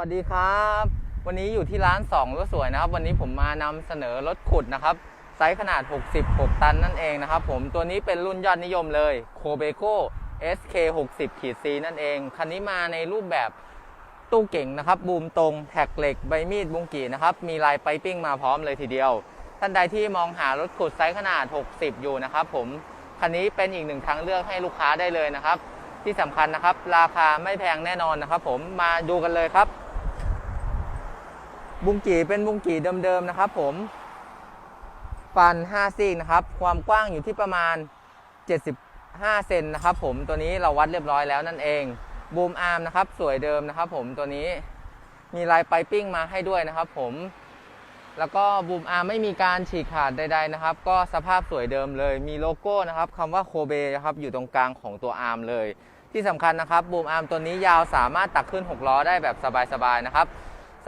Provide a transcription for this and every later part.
วัสดีครับ วันนี้อยู่ที่ร้าน2รถสวยนะครับ วันนี้ผมมานำเสนอรถขุดนะครับ ไซส์ขนาด 66 ตันนั่นเองนะครับ ผมตัวนี้เป็นรุ่นยอดนิยมเลยโคเบโ o SK 60ขีด C นั่นเอง คันนี้มาในรูปแบบตู้เก่งนะครับ บูมตรงแท็กเหล็กใบมีดบุงกีนะครับ มีลายไปปิ้งมาพร้อมเลยทีเดียว ท่านใดที่มองหารถขุดไซส์ขนาด 60 อยู่นะครับ ผมคันนี้เป็นอีกหนึ่งทางเลือกให้ลูกค้าได้เลยนะครับที่สำคัญนะครับ ราคาไม่แพงแน่นอนนะครับ ผมมาดูกันเลยครับ บุงกีเป็นบุงกีเดิมๆนะครับผม ฟัน5ซี่นะครับ ความกว้างอยู่ที่ประมาณ 75 เซนนะครับผม ตัวนี้เราวัดเรียบร้อยแล้วนั่นเอง บูมอาร์มนะครับ สวยเดิมนะครับผม ตัวนี้มีลายไปปิ้งมาให้ด้วยนะครับผม แล้วก็บูมอาร์มไม่มีการฉีกขาดใด ๆนะครับ ก็สภาพสวยเดิมเลย มีโลโก้นะครับคำว่าโคเบนะครับ อยู่ตรงกลางของตัวอาร์มเลย ที่สำคัญนะครับ บูมอาร์มตัวนี้ยาวสามารถตักขึ้น 6 ล้อได้แบบสบายๆนะครับ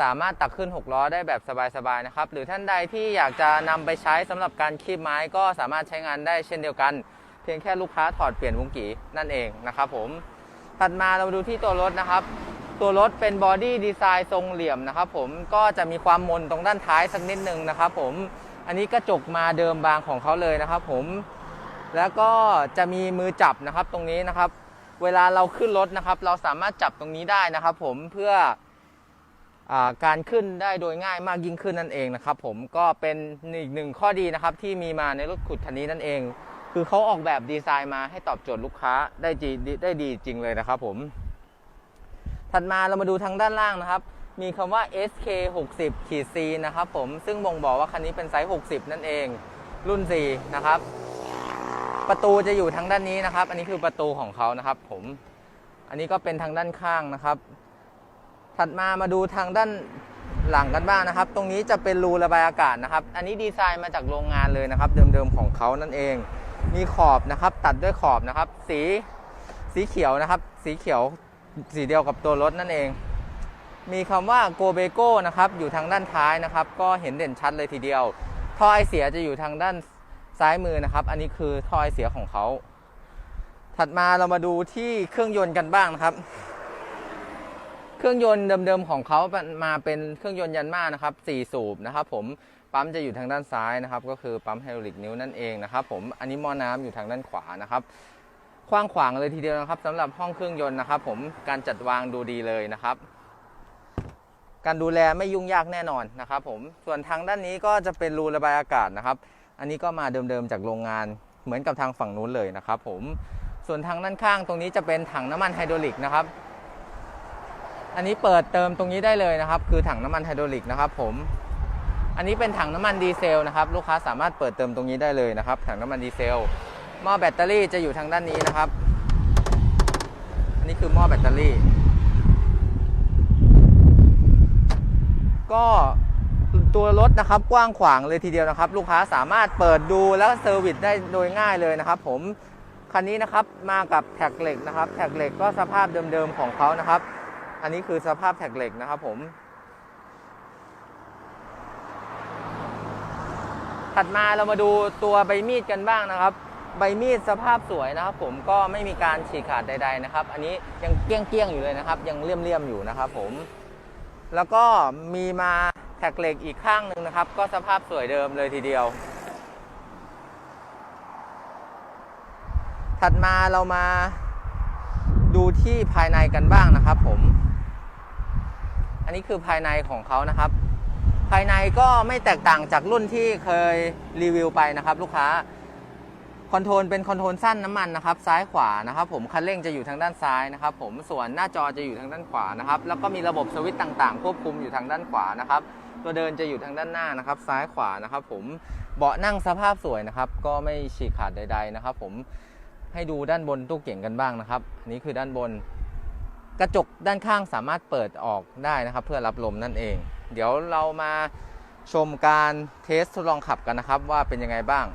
สามารถตักขึ้น 6 ล้อได้แบบสบายๆนะครับ หรือท่านใดที่อยากจะนำไปใช้สำหรับการคีบไม้ก็สามารถใช้งานได้เช่นเดียวกัน เพียงแค่ลูกค้าถอดเปลี่ยนวงกีนั่นเองนะครับผมถัดมาเรามาดูที่ตัวรถนะครับ ตัวรถเป็นบอดี้ดีไซน์ทรงเหลี่ยมนะครับผมก็จะมีความมนตรงด้านท้ายสักนิดนึงนะครับผมอันนี้กระจกมาเดิมบางของเขาเลยนะครับผมแล้วก็จะมีมือจับนะครับตรงนี้นะครับ เวลาเราขึ้นรถนะครับ เราสามารถจับตรงนี้ได้นะครับ ผมเพื่อ การขึ้นได้โดยง่ายมากยิ่งขึ้นนั่นเองนะครับ ผมก็เป็นอีกหนึ่งข้อดีนะครับที่มีมาในรถขุดคันนี้นั่นเอง คือเขาออกแบบดีไซน์มาให้ตอบโจทย์ลูกค้าได้ดีได้ดีจริงเลยนะครับ ผม ถัดมาเรามาดูทางด้านล่างนะครับ มีคำว่า SK 60ขีด C นะครับผมซึ่งบ่งบอกว่าคันนี้เป็นไซส์ 60 นั่นเอง รุ่น 4 นะครับ ประตูจะอยู่ทางด้านนี้นะครับ อันนี้คือประตูของเขานะครับ ผม อันนี้ก็เป็นทางด้านข้างนะครับ ถัดมามาดูทางด้านหลังกันบ้างนะครับ ตรงนี้จะเป็นรูระบายอากาศนะครับ อันนี้ดีไซน์มาจากโรงงานเลยนะครับ เดิมๆของเขานั่นเอง มีขอบนะครับ ตัดด้วยขอบนะครับ สีสีเขียวนะครับ สีเขียวสีเดียวกับตัวรถนั่นเอง มีคำว่าโกเบโก้นะครับ อยู่ทางด้านท้ายนะครับ ก็เห็นเด่นชัดเลยทีเดียว ท่อไอเสียจะอยู่ทางด้านซ้ายมือนะครับ อันนี้คือท่อไอเสียของเขา ถัดมาเรามาดูที่เครื่องยนต์กันบ้างนะครับ เครื่องยนต์เดิมๆของเขามาเป็นเครื่องยนต์ยันมานะครับ4สูบนะครับผมปั๊มจะอยู่ทางด้านซ้ายนะครับ ก็คือปั๊มไฮดรอลิกนิ้วนั่นเองนะครับผมอันนี้หม้อน้ำอยู่ทางด้านขวานะครับกว้างขวางเลยทีเดียวนะครับสำหรับห้องเครื่องยนต์นะครับ ผมการจัดวางดูดีเลยนะครับ การดูแลไม่ยุ่งยากแน่นอนนะครับ ผมส่วนทางด้านนี้ก็จะเป็นรูระบายอากาศนะครับ อันนี้ก็มาเดิมๆจากโรงงานเหมือนกับทางฝั่งนู้นเลยนะครับ ผมส่วนทางด้านข้างตรงนี้จะเป็นถังน้ำมันไฮดรอลิกนะครับ อันนี้เปิดเติมตรงนี้ได้เลยนะครับ คือถังน้ำมันไฮดรอลิกนะครับผม อันนี้เป็นถังน้ำมันดีเซลนะครับ ลูกค้าสามารถเปิดเติมตรงนี้ได้เลยนะครับ ถังน้ำมันดีเซล หม้อแบตเตอรี่จะอยู่ทางด้านนี้นะครับ อันนี้คือหม้อแบตเตอรี่ ก็ตัวรถนะครับกว้างขวางเลยทีเดียวนะครับ ลูกค้าสามารถเปิดดูแล้วเซอร์วิสได้โดยง่ายเลยนะครับ ผมคันนี้นะครับมากับแท็กเหล็กนะครับ แท็กเหล็กก็สภาพเดิมๆของเขานะครับ อันนี้คือสภาพแท็กเหล็กนะครับผมถัดมาเรามาดูตัวใบมีดกันบ้างนะครับ ใบมีดสภาพสวยนะครับ ผมก็ไม่มีการฉีกขาดใด ๆนะครับ อันนี้ยังเกี้ยงๆอยู่เลยนะครับ ยังเลี่ยมๆอยู่นะครับ ผม แล้วก็มีมาแท็กเหล็กอีกข้างหนึ่งนะครับ ก็สภาพสวยเดิมเลยทีเดียว ถัดมาเรามาดูที่ภายในกันบ้างนะครับ ผม นนี้คือภายในของเขานะครับ ภายในก็ไม่แตกต่างจากรุ่นที่เคยรีวิวไปนะครับ ลูกค้าคอนโทรลเป็นคอนโทรลสั้นน้ำมันนะครับ ซ้ายขวานะครับ ผมคันเร่งจะอยู่ทางด้านซ้ายนะครับ ผมส่วนหน้าจอจะอยู่ทางด้านขวานะครับ แล้วก็มีระบบสวิตช์ต่างๆ ควบคุมอยู่ทางด้านขวานะครับ ตัวเดินจะอยู่ทางด้านหน้านะครับ ซ้ายขวานะครับ ผมเบาะนั่งสภาพสวยนะครับ ก็ไม่ฉีกขาดใด ๆนะครับ ผมให้ดูด้านบนตู้เก่งกันบ้างนะครับ อันนี้คือด้านบน กระจกด้านข้างสามารถเปิดออกได้นะครับเพื่อรับลมนั่นเอง เดี๋ยวเรามาชมการเทสทดลองขับกันนะครับว่าเป็นยังไงบ้าง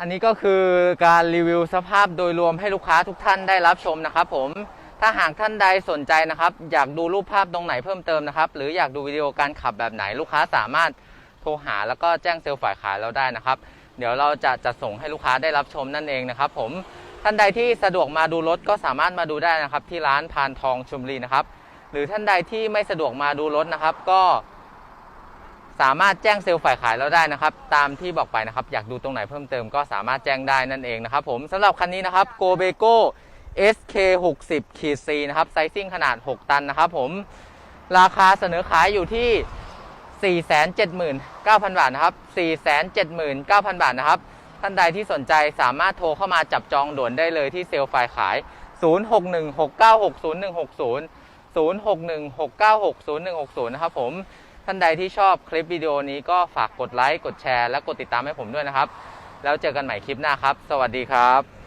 อันนี้ก็คือการรีวิวสภาพโดยรวมให้ลูกค้าทุกท่านได้รับชมนะครับผมถ้าหากท่านใดสนใจนะครับ อยากดูรูปภาพตรงไหนเพิ่มเติมนะครับ หรืออยากดูวิดีโอการขับแบบไหนลูกค้าสามารถโทรหาแล้วก็แจ้งเซลล์ฝ่ายขายเราได้นะครับ เดี๋ยวเราจะจัดส่งให้ลูกค้าได้รับชมนั่นเองนะครับผมท่านใดที่สะดวกมาดูรถก็สามารถมาดูได้นะครับ ที่ร้านพานทองชุมรีนะครับ หรือท่านใดที่ไม่สะดวกมาดูรถนะครับ ก็ สามารถแจ้งเซลล์ฝ่ายขายเราได้นะครับ ตามที่บอกไปนะครับ อยากดูตรงไหนเพิ่มเติมก็สามารถแจ้งได้นั่นเองนะครับผมสำหรับคันนี้นะครับ Go b e g o SK 6 0ขีด C นะครับไซซิ่งขนาด 6 ตันนะครับผมราคาเสนอขายอยู่ที่ 479,000 บาทนะครับ 479,000 บาทนะครับ ท่านใดที่สนใจสามารถโทรเข้ามาจับจองด่วนได้เลยที่เซลล์ฝ่ายขาย 0616960160 0616960160 นะครับผม ท่านใดที่ชอบคลิปวิดีโอนี้ก็ฝากกดไลค์ กดแชร์ และกดติดตามให้ผมด้วยนะครับ แล้วเจอกันใหม่คลิปหน้าครับ สวัสดีครับ